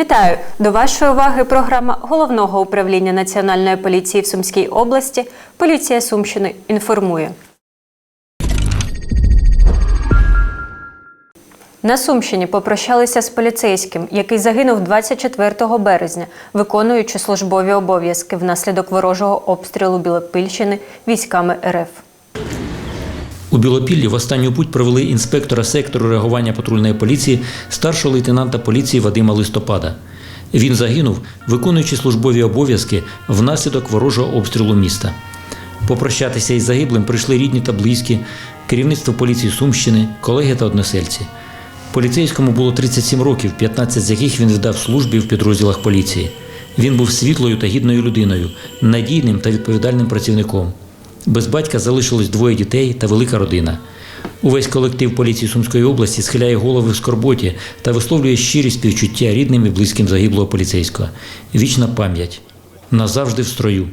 Вітаю! До вашої уваги програма головного управління Національної поліції в Сумській області. Поліція Сумщини інформує. На Сумщині попрощалися з поліцейським, який загинув 24 березня, виконуючи службові обов'язки внаслідок ворожого обстрілу Білопільщини військами РФ. У Білопіллі в останню путь провели інспектора сектору реагування патрульної поліції старшого лейтенанта поліції Вадима Листопада. Він загинув, виконуючи службові обов'язки внаслідок ворожого обстрілу міста. Попрощатися із загиблим прийшли рідні та близькі, керівництво поліції Сумщини, колеги та односельці. Поліцейському було 37 років, 15 з яких він віддав службі в підрозділах поліції. Він був світлою та гідною людиною, надійним та відповідальним працівником. Без батька залишилось двоє дітей та велика родина. Увесь колектив поліції Сумської області схиляє голови в скорботі та висловлює щирі співчуття рідним і близьким загиблого поліцейського. Вічна пам'ять. Назавжди в строю.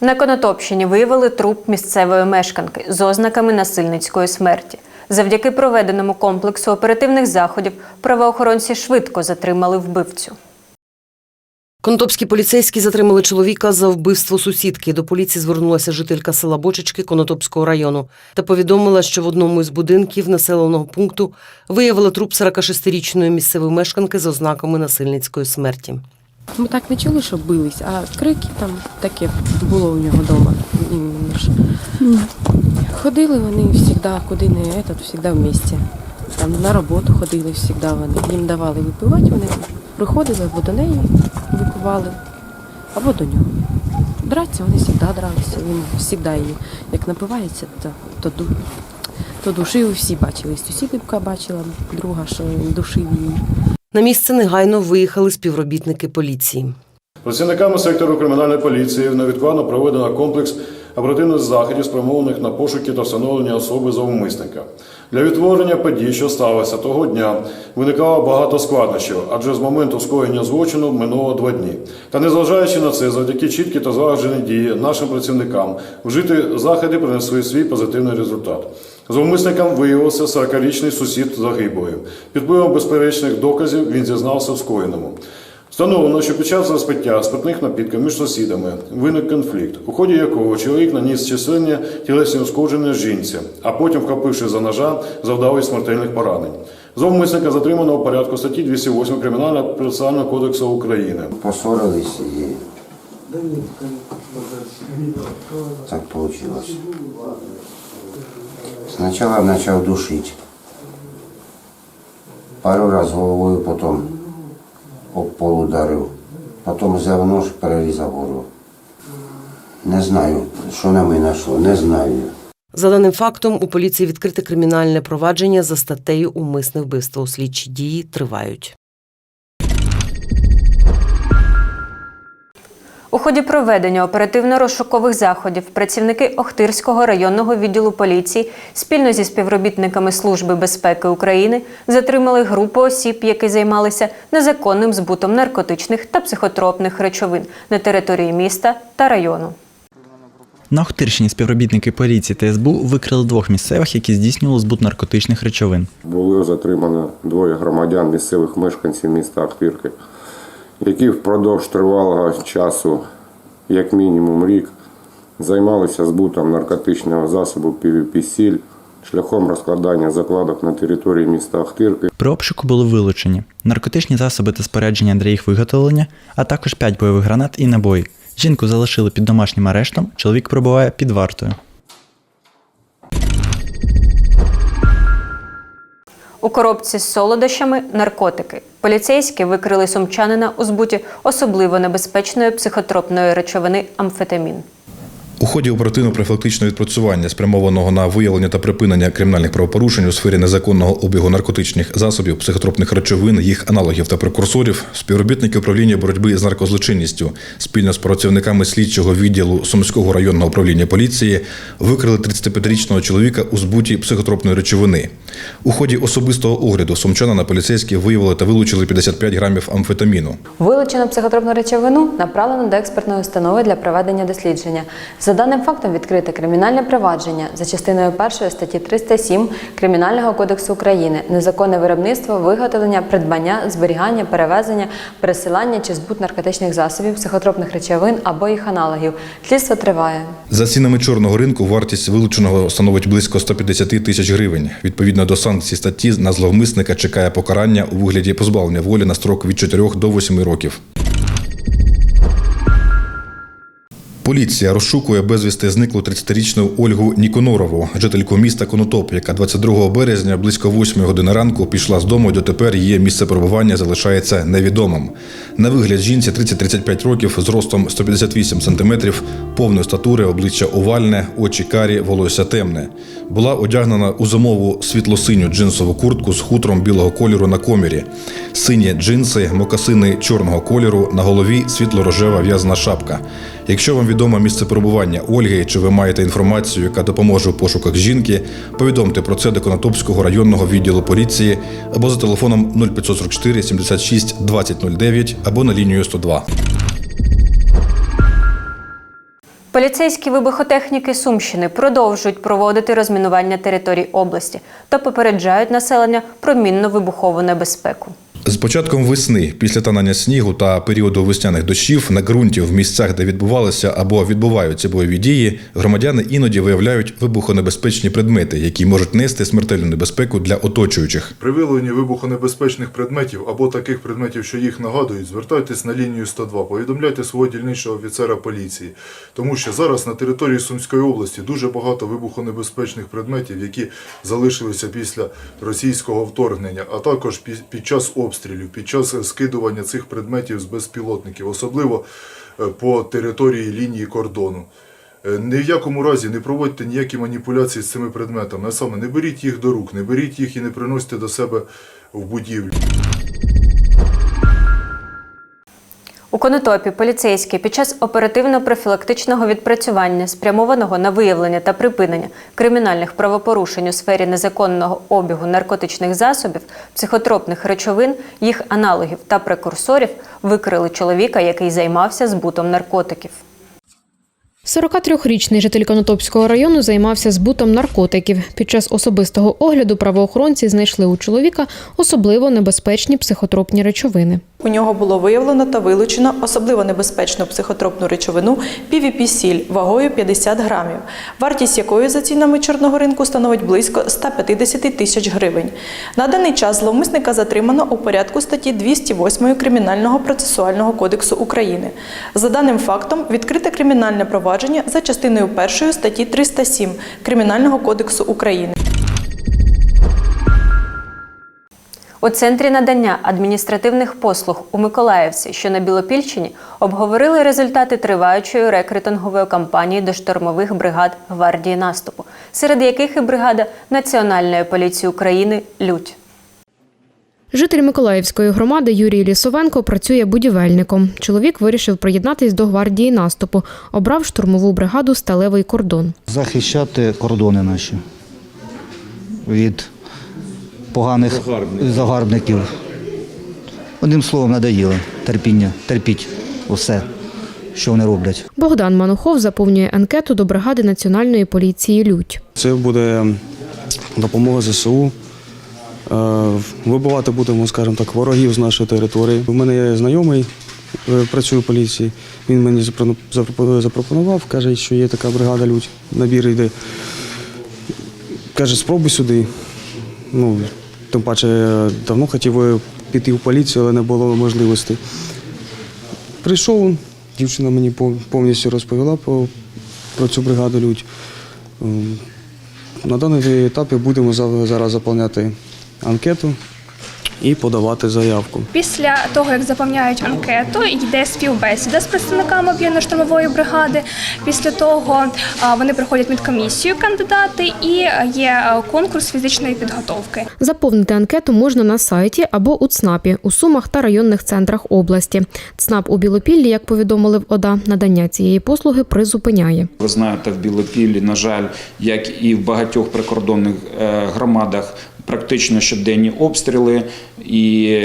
На Конотопщині виявили труп місцевої мешканки з ознаками насильницької смерті. Завдяки проведеному комплексу оперативних заходів правоохоронці швидко затримали вбивцю. Конотопські поліцейські затримали чоловіка за вбивство сусідки. До поліції звернулася жителька села Бочечки Конотопського району та повідомила, що в одному із будинків населеного пункту виявили труп 46-річної місцевої мешканки з ознаками насильницької смерті. Ми так не чули, що бились, а крики там таке було у нього вдома. Ходили вони завжди, куди не этот, завжди в місті. Там на роботу ходили завжди вони. Їм давали випивати, вони приходили або до неї випивали, або до нього. Драться вони завжди дралися. Він завжди її, як напивається, то, то, то душив, всі бачили. Сусідка бачила, друга, що він душив її. На місце негайно виїхали співробітники поліції. Працівниками сектору кримінальної поліції невідкладно проведено комплекс оперативних заходів, спрямованих на пошуки та встановлення особи зловмисника. Для відтворення подій, що сталося того дня, виникало багато складнощів, адже з моменту скоєння злочину минуло два дні. Та незважаючи на це, завдяки чіткі та злагоджені дії нашим працівникам, вжити заходи принесли свій позитивний результат. Зловмисником виявився 40-річний сусід загиблої. Під впливом безперечних доказів він зізнався в скоєному. Встановлено, що під час розпиття спиртних напідків між сусідами виник конфлікт, у ході якого чоловік наніс численні тілесні ушкодження жінці, а потім, вхопивши за ножа, завдав їй смертельних поранень. Зловмисника затримано у порядку статті 208 Кримінального процесуального кодексу України. Поссорились и так получилось. Сначала начал душить. Пару раз головою, потом об пол ударив. Потім взяв нож, перерізав горло. Не знаю, що на мене йшло, не знаю. За даним фактом, у поліції відкрите кримінальне провадження за статтею умисне вбивство. Слідчі дії тривають. У ході проведення оперативно-розшукових заходів працівники Охтирського районного відділу поліції спільно зі співробітниками Служби безпеки України затримали групу осіб, які займалися незаконним збутом наркотичних та психотропних речовин на території міста та району. На Охтирщині співробітники поліції та СБУ викрили двох місцевих, які здійснювали збут наркотичних речовин. Було затримано двоє громадян місцевих мешканців міста Ахтирки, які впродовж тривалого часу, як мінімум рік, займалися збутом наркотичного засобу PVP-сіль шляхом розкладання закладок на території міста Ахтирки. При обшуку були вилучені наркотичні засоби та спорядження для їх виготовлення, а також 5 бойових гранат і набої. Жінку залишили під домашнім арештом, чоловік перебуває під вартою. У коробці з солодощами наркотики. Поліцейські викрили сумчанина у збуті особливо небезпечної психотропної речовини амфетамін. У ході оперативно-профілактичного відпрацювання, спрямованого на виявлення та припинення кримінальних правопорушень у сфері незаконного обігу наркотичних засобів, психотропних речовин, їх аналогів та прекурсорів, співробітники управління боротьби з наркозлочинністю спільно з працівниками слідчого відділу Сумського районного управління поліції викрили 35-річного чоловіка у збуті психотропної речовини. У ході особистого огляду сумчана на поліцейські виявили та вилучили 55 грамів амфетаміну. Вилучену психотропну речовину направлено до експертної установи для проведення дослідження. За даним фактом відкрите кримінальне провадження за частиною 1 статті 307 Кримінального кодексу України незаконне виробництво, виготовлення, придбання, зберігання, перевезення, пересилання чи збут наркотичних засобів, психотропних речовин або їх аналогів. Слідство триває. За цінами чорного ринку вартість вилученого становить близько 150 тисяч гривень. Відповідно до санкцій статті на зловмисника чекає покарання у вигляді позбавлення волі на строк від 4 до 8 років. Поліція розшукує безвісти зниклу 30-річну Ольгу Ніконорову, жительку міста Конотоп, яка 22 березня близько 8 години ранку пішла з дому. Дотепер її місце перебування залишається невідомим. На вигляд жінці 30-35 років, зростом 158 см, повної статури, обличчя овальне, очі карі, волосся темне. Була одягнена у зимову світло-синю джинсову куртку з хутром білого кольору на комірі, сині джинси, мокасини чорного кольору, на голові світло-рожева в'язана шапка. Якщо вам відомо місце перебування Ольги, чи ви маєте інформацію, яка допоможе у пошуках жінки, повідомте про це до Конотопського районного відділу поліції або за телефоном 0544 76 2009 або на лінію 102. Поліцейські вибухотехніки Сумщини продовжують проводити розмінування територій області та попереджають населення про мінно-вибухову небезпеку. З початком весни, після танання снігу та періоду весняних дощів на ґрунті в місцях, де відбувалися або відбуваються бойові дії, громадяни іноді виявляють вибухонебезпечні предмети, які можуть нести смертельну небезпеку для оточуючих. При виявленні вибухонебезпечних предметів або таких предметів, що їх нагадують, звертайтесь на лінію 102, повідомляйте свого дільничного офіцера поліції, тому що зараз на території Сумської області дуже багато вибухонебезпечних предметів, які залишилися після російського вторгнення, а також під час обстрілів, під час скидування цих предметів з безпілотників, особливо е, по території лінії кордону. Е, Ні в якому разі не проводьте ніякі маніпуляції з цими предметами. А саме не беріть їх до рук, не беріть їх і не приносьте до себе в будівлю. У Конотопі поліцейські під час оперативно-профілактичного відпрацювання, спрямованого на виявлення та припинення кримінальних правопорушень у сфері незаконного обігу наркотичних засобів, психотропних речовин, їх аналогів та прекурсорів, викрили чоловіка, який займався збутом наркотиків. 43-річний житель Конотопського району займався збутом наркотиків. Під час особистого огляду правоохоронці знайшли у чоловіка особливо небезпечні психотропні речовини. У нього було виявлено та вилучено особливо небезпечну психотропну речовину PVP-сіль вагою 50 грамів, вартість якої за цінами чорного ринку становить близько 150 тисяч гривень. На даний час зловмисника затримано у порядку статті 208 Кримінального процесуального кодексу України. За даним фактом відкрите кримінальне провадження за частиною 1 статті 307 Кримінального кодексу України. У центрі надання адміністративних послуг у Миколаївці, що на Білопільщині, обговорили результати триваючої рекрутингової кампанії до штурмових бригад гвардії наступу, серед яких і бригада Національної поліції України Лють. Житель Миколаївської громади Юрій Лісовенко працює будівельником. Чоловік вирішив приєднатись до гвардії наступу, обрав штурмову бригаду Сталевий кордон. захищати кордони наші від поганих загарбників. Одним словом, надоїло терпіння, терпіть усе, що вони роблять. Богдан Манухов заповнює анкету до бригади Національної поліції Лють. Це буде допомога ЗСУ. Е, Вибивати будемо, скажімо так, ворогів з нашої території. У мене є знайомий, е, працює в поліції. Він мені запро- запро- запропонував, каже, що є така бригада людь, набір йде. Каже, спробуй сюди. Ну, тим паче, я давно хотів піти в поліцію, але не було можливості. Прийшов, дівчина мені повністю розповіла про, про цю бригаду людь. Ем, На даному етапі будемо зараз заповняти анкету і подавати заявку. Після того, як заповняють анкету, йде співбесіда з представниками об'єднано-штурмової бригади. Після того вони проходять медкомісію кандидати і є конкурс фізичної підготовки. Заповнити анкету можна на сайті або у ЦНАПі у Сумах та районних центрах області. ЦНАП у Білопіллі, як повідомили в ОДА, надання цієї послуги призупиняє. Ви знаєте, в Білопіллі, на жаль, як і в багатьох прикордонних е, громадах практично щоденні обстріли, і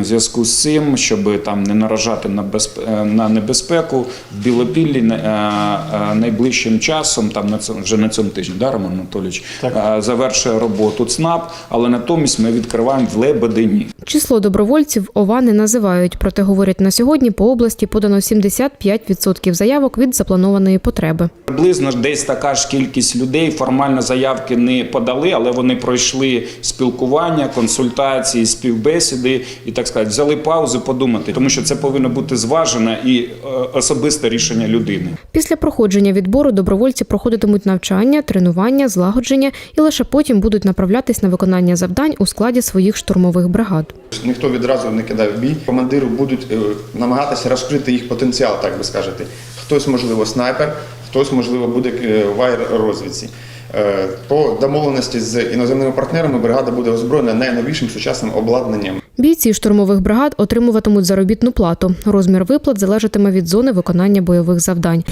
в зв'язку з цим, щоб там не наражати на безп- е, на небезпеку в Білопіллі е, е, найближчим часом, там на цьому вже на цьому тижні, да, Роман Анатолійович, е, завершує роботу ЦНАП, але натомість ми відкриваємо в Лебедині. Число добровольців ОВА не називають, проте говорять на сьогодні по області подано 75% заявок від запланованої потреби. Приблизно ж десь така ж кількість людей формально заявки не подали, але вони пройшли спілкування, консультації, співбесіди і так сказати, взяли паузу подумати, тому що це повинно бути зважене і е, особисте рішення людини. Після проходження відбору добровольці проходитимуть навчання, тренування, злагодження і лише потім будуть направлятись на виконання завдань у складі своїх штурмових бригад. Ніхто відразу не кидає в бій. Командири будуть е, намагатися розкрити їх потенціал, так би скажете. Хтось, можливо, снайпер, хтось, можливо, буде е, в аеророзвідці. Е, По домовленості з іноземними партнерами бригада буде озброєна найновішим сучасним обладнанням. Бійці штурмових бригад отримуватимуть заробітну плату. Розмір виплат залежатиме від зони виконання бойових завдань.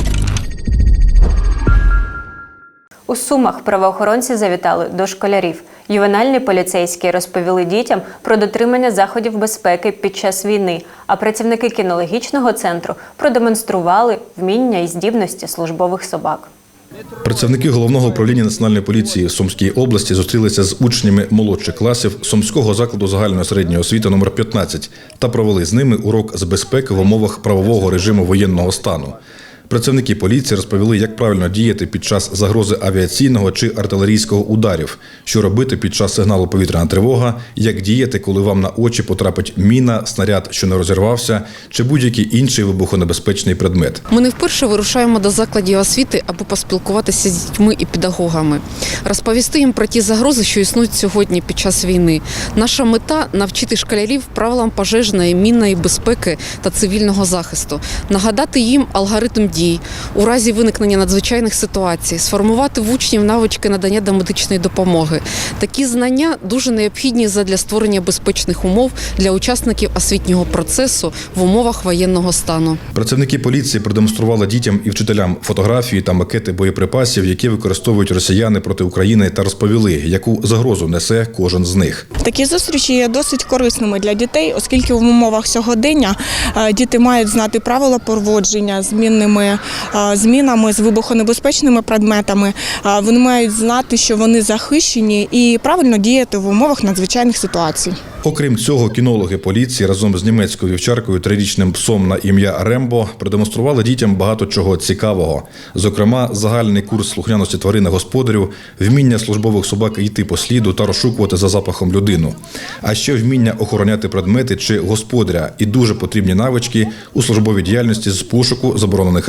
У Сумах правоохоронці завітали до школярів. Ювенальні поліцейські розповіли дітям про дотримання заходів безпеки під час війни, а працівники кінологічного центру продемонстрували вміння і здібності службових собак. Працівники головного управління національної поліції Сумській області зустрілися з учнями молодших класів Сумського закладу загальної середньої освіти номер 15 та провели з ними урок з безпеки в умовах правового режиму воєнного стану. Працівники поліції розповіли, як правильно діяти під час загрози авіаційного чи артилерійського ударів, що робити під час сигналу повітряна тривога, як діяти, коли вам на очі потрапить міна, снаряд, що не розірвався, чи будь-який інший вибухонебезпечний предмет. Ми не вперше вирушаємо до закладів освіти, аби поспілкуватися з дітьми і педагогами, розповісти їм про ті загрози, що існують сьогодні під час війни. Наша мета навчити школярів правилам пожежної, мінної безпеки та цивільного захисту, нагадати їм алгоритм дій у разі виникнення надзвичайних ситуацій, сформувати в учнів навички надання домедичної допомоги. Такі знання дуже необхідні задля створення безпечних умов для учасників освітнього процесу в умовах воєнного стану. Працівники поліції продемонстрували дітям і вчителям фотографії та макети боєприпасів, які використовують росіяни проти України, та розповіли, яку загрозу несе кожен з них. Такі зустрічі є досить корисними для дітей, оскільки в умовах сьогодення е, діти мають знати правила поводження з мінними змінами, з вибухонебезпечними предметами. Вони мають знати, що вони захищені і правильно діяти в умовах надзвичайних ситуацій. Окрім цього, кінологи поліції разом з німецькою вівчаркою трирічним псом на ім'я Рембо продемонстрували дітям багато чого цікавого. Зокрема, загальний курс слухняності тварини господарю, вміння службових собак йти по сліду та розшукувати за запахом людину, а ще вміння охороняти предмети чи господаря і дуже потрібні навички у службовій діяльності з пошуку заборонених